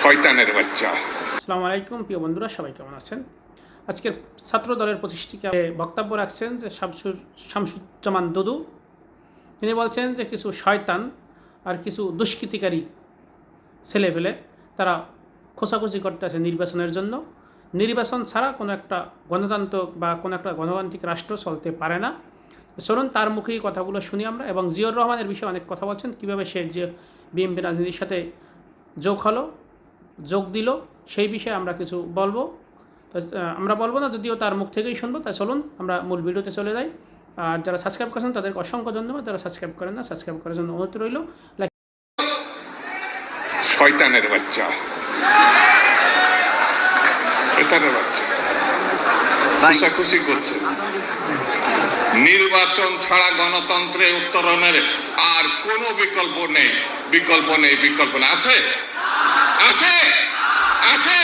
শয়তানের বাচ্চা। আসসালামু আলাইকুম, প্রিয় বন্ধুরা, সবাই কেমন আছেন? আজকের ছাত্র দলের পঁচিশটিকে বক্তব্য রাখছেন যে শামসুর শামসুজ্জামান দুদু। তিনি বলছেন যে কিছু শয়তান আর কিছু দুষ্কৃতিকারী ছেলেপেলে তারা খোঁচাখুচি করতে আছে নির্বাচনের জন্য। নির্বাচন ছাড়া কোনো একটা গণতন্ত্র বা কোনো একটা গণতান্ত্রিক রাষ্ট্র চলতে পারে না। চলুন তার মুখেই কথাগুলো শুনি আমরা এবং জিয়র রহমানের বিষয়ে অনেক কথা বলছেন। কীভাবে সে যে বিএনপি রাজনীতির সাথে যোগ হলো যোগ দিল সেই বিষয়ে আমরা কিছু বলব। তো আমরা বলব না যদিও তার মুখ থেকেই শুনব তা চলুন আমরা মূল ভিডিওতে চলে যাই। আর যারা সাবস্ক্রাইব করেছেন তাদেরকে অসংখ্য ধন্যবাদ। যারা সাবস্ক্রাইব করেন না সাবস্ক্রাইব করার জন্য অনুরোধ রইল। শয়তানের বাচ্চা। শয়তানের বাচ্চা। খুশাখুশি করছে। নির্বাচন ছাড়া গণতন্ত্রে উত্তরণের আর কোনো বিকল্প নেই। বিকল্প নেই বিকল্প আছে? আছে আছে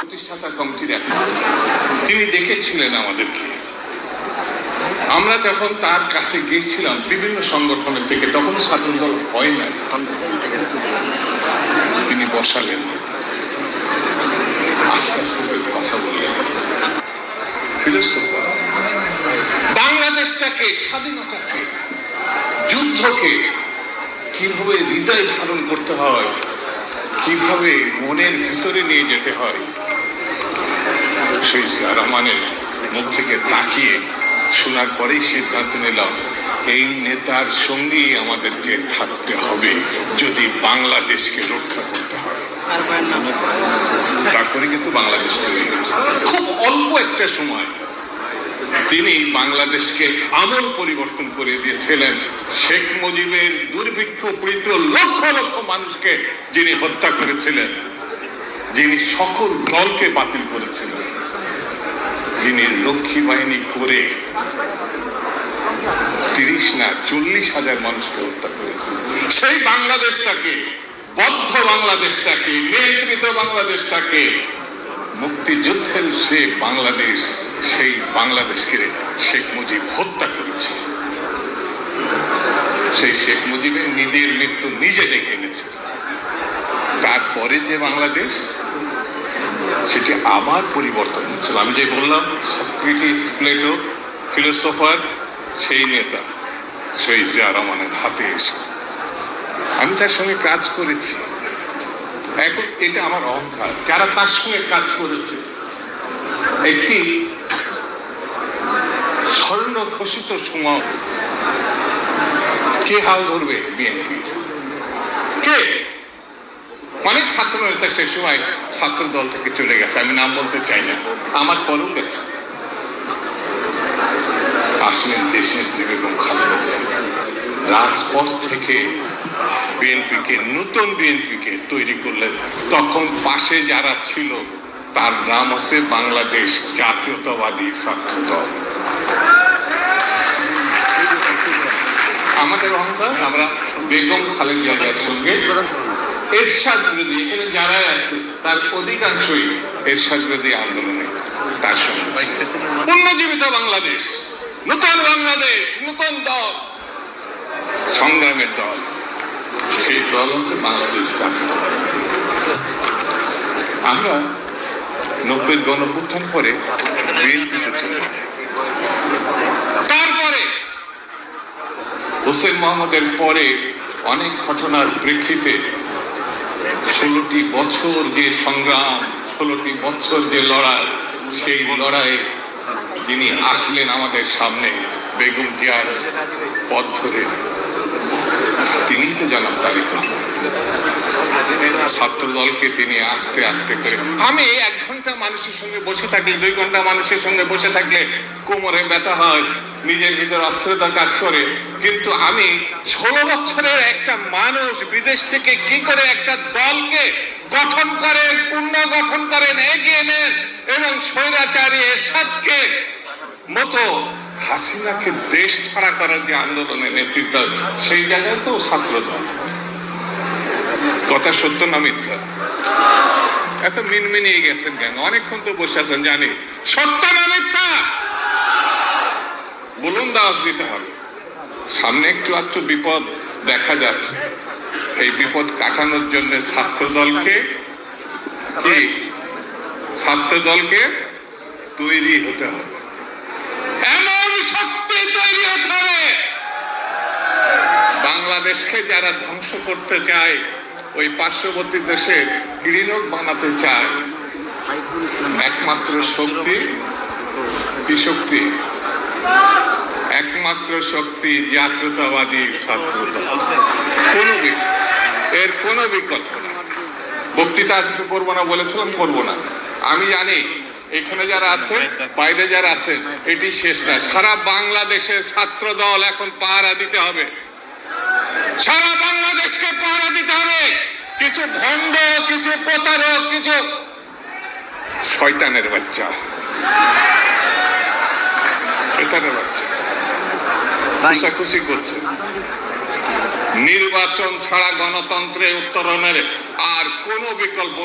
প্রতিষ্ঠাতা কমিটির এক তিনি দেখেছিলেন আমাদেরকে। আমরা যখন তার কাছে গিয়েছিলাম, বিভিন্ন সংগঠনের থেকে, তখন ছাত্রদল হয় না তিনি বসালেন। আস্তে আস্তে কথা বললেন। ফিলোসফার বাংলাদেশটাকে, স্বাধীনতাকে, যুদ্ধকে কীভাবে হৃদয় ধারণ করতে হয় কীভাবে মনের ভিতরে নিয়ে যেতে হয়? সেই রহমানের মুখ থেকে তাকিয়ে শোনার পরেই সিদ্ধান্ত নিলাম এই নেতার সঙ্গেই আমাদেরকে থাকতে হবে যদি বাংলাদেশকে রক্ষা করতে হয়। তারপরে কিন্তু বাংলাদেশ তৈরি হয়েছে। খুব অল্প একটা সময় তিনি বাংলাদেশকে আমল পরিবর্তন করে দিয়েছিলেন। শেখ মুজিবের দুর্ভিক্ষ পীড়িত লক্ষ লক্ষ মানুষকে যিনি হত্যা করেছিলেন, যিনি সকল দলকে বাতিল করেছিলেন, যিনি লক্ষ্মী বাহিনী করে তিরিশ না চল্লিশ হাজার মানুষকে হত্যা করেছে সেই বাংলাদেশটাকে, বদ্ধ বাংলাদেশটাকে, নিয়ন্ত্রিত বাংলাদেশটাকে মুক্তিযুদ্ধের সে বাংলাদেশ, সেই বাংলাদেশকে শেখ মুজিব হত্যা করেছে। সেই শেখ মুজিবের নিজের মৃত্যু নিজে ডেকে এনেছে। তারপরে যে বাংলাদেশ, সেটি আবার পরিবর্তন হয়েছিল আমি যে বললাম সক্রেটিস প্লেটো ফিলোসোফার সেই নেতা, সেই জিয়া রহমানের হাতে এসে। আমি তার সঙ্গে কাজ করেছি। এখন এটা আমার অহংকার। যারা তার সঙ্গে কাজ করেছে, একটি স্বর্ণ ঘোষিত সময় কে হাল ধরবে বিএনপি? কে? অনেক ছাত্র নেতা সে সময় ছাত্র দল থেকে চলে গেছে, আমি নাম বলতে চাই না। আমার পরেও গেছে। আসলেন দেশের বেগম খালেদা। রাজপথ থেকে বিএনপিকে, নতুন বিএনপিকে তৈরি করলেন তখন পাশে যারা ছিল, তার নাম হচ্ছে বাংলাদেশ জাতীয়তাবাদী ছাত্র দল আমাদের অহংকার, আমরা বেগম খালেদা জিয়ার সঙ্গে এরশাদ বিরোধী, এখানে যারা আছে, তার অধিকাংশই এরশাদ বিরোধী আন্দোলনে তার সঙ্গে। পুনর্জীবিত বাংলাদেশ, নতুন বাংলাদেশ, নতুন দল, সংগ্রামের দল সেই দল হচ্ছে বাংলাদেশ জাতীয় আমরা নব্বই গণপুত্থান করে বিএনপিতে চলে তারপরে হোসেন মোহাম্মদের পরে অনেক ঘটনার প্রেক্ষিতে ষোলোটি বছর যে সংগ্রাম, ষোলোটি বছর যে লড়াই, সেই লড়াইয়ে যিনি আসলেন আমাদের সামনে, বেগম জিয়ার পথ ধরে। তিনি তো জনাব তারিখ ছাত্র দলকে তিনি আস্তে আস্তে করে আমি এক ঘণ্টা মানুষের সঙ্গে বসে থাকলে, দুই ঘণ্টা মানুষের সঙ্গে বসে থাকলে কোমরে ব্যথা হয়, নিজের ভিতর কাজ করে। কিন্তু আমি ষোলো বছরের একটা মানুষ বিদেশ থেকে কি করে একটা দলকে গঠন করেন পূর্ণ গঠন করেন এগিয়ে নেন এবং স্বৈরাচারী এরশাদকে মতো হাসিনাকে দেশ ছাড়া করার যে আন্দোলনের নেতৃত্ব, সেই জায়গায় তো ছাত্র দল কথা সত্য না মিথ্যা? এত মিনমিনিয়ে গেছেন কেন? অনেকক্ষণ তো বসে আছেন, জানি। সত্য না মিথ্যা? বলুন দাস দিতে হবে। সামনে একটু আধটু বিপদ দেখা যাচ্ছে। এই বিপদ কাটানোর জন্য ছাত্র দলকে কি? ছাত্র দলকে তৈরি হতে হবে। শক্তি তৈরি হবে। বাংলাদেশকে যারা ধ্বংস করতে চায়, ওই পার্শ্ববর্তী দেশে গৃহক বানাতে চায়। একমাত্র শক্তি কি শক্তি? একমাত্র শক্তি জাতীয়তাবাদী ছাত্র দল। কোনো এর কোনো বিকল্প নেই। বক্তৃতা আজকে করব না, বলেছিলাম করব না। আমি জানি এখানে যারা আছে বাইরে যারা আছে এটি শেষ না। সারা বাংলাদেশে ছাত্র দল এখন পাহারা দিতে হবে। সারা বাংলাদেশকে পাহারা দিতে হবে। কিছু ভণ্ড কিছু প্রতারক, কিছু শয়তানের বাচ্চা। শয়তানের বাচ্চা। খুশি করছে। নির্বাচন ছাড়া গণতন্ত্রে উত্তরণের আর কোনো বিকল্প।